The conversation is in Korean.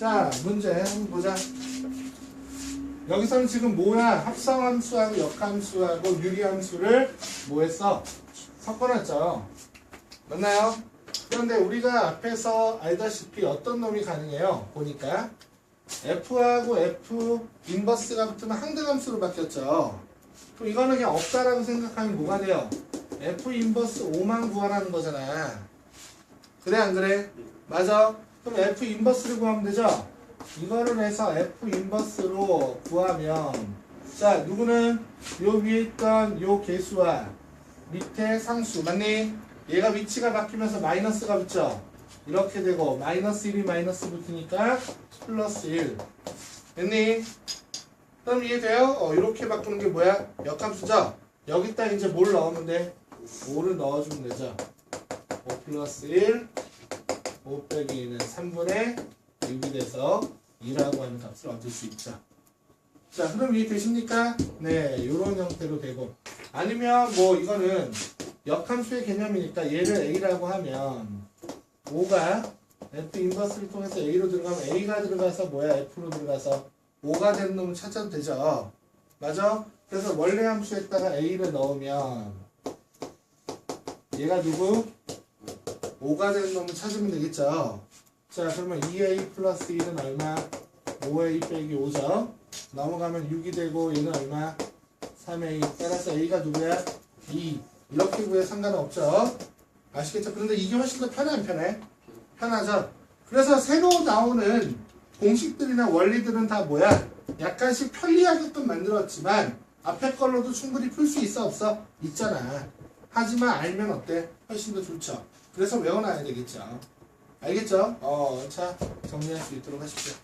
자, 문제 한번 보자. 여기서는 지금 뭐야? 합성함수하고 역함수하고 유리함수를 뭐 했어? 섞어놨죠. 맞나요? 그런데 우리가 앞에서 알다시피 어떤 놈이 가능해요? 보니까 F하고 F 인버스가 붙으면 항등함수로 바뀌었죠. 그럼 이거는 그냥 없다라고 생각하면 뭐가 돼요? F 인버스 5만 구하라는 거잖아. 그래 안 그래? 맞아. 그럼 F 인버스를 구하면 되죠? 이거를 해서 F 인버스로 구하면 자 누구는 요 위에 있던 요 개수와 밑에 상수 맞니? 얘가 위치가 바뀌면서 마이너스가 붙죠? 이렇게 되고 마이너스 1이 마이너스 붙으니까 플러스 1 됐니? 그럼 이해돼요? 어 이렇게 바꾸는 게 뭐야? 역함수죠? 여기다 이제 뭘 넣으면 돼? 5를 넣어주면 되죠 5 플러스 1 5 빼기 2는 3분의 6이 돼서 2라고 하는 값을 얻을 수 있죠. 자, 그럼 이해 되십니까? 네, 요런 형태로 되고. 아니면 뭐 이거는 역함수의 개념이니까 얘를 A라고 하면 5가 F 인버스를 통해서 A로 들어가면 A가 들어가서 뭐야? F로 들어가서 5가 되는 놈을 찾아도 되죠. 맞아? 그래서 원래 함수에다가 A를 넣으면 얘가 누구? 5가 되는 놈을 찾으면 되겠죠. 자, 그러면 2a 플러스 1은 얼마? 5a 빼기 5죠. 넘어가면 6이 되고 얘는 얼마? 3a. 따라서 a가 누구야? 2. 이렇게 구해 상관은 없죠. 아시겠죠? 그런데 이게 훨씬 더 편해 안 편해? 편하죠. 그래서 새로 나오는 공식들이나 원리들은 다 뭐야? 약간씩 편리하게끔 만들었지만 앞에 걸로도 충분히 풀 수 있어 없어? 있잖아. 하지만 알면 어때? 훨씬 더 좋죠. 그래서 외워놔야 되겠죠. 알겠죠? 어, 자, 정리할 수 있도록 하십시오.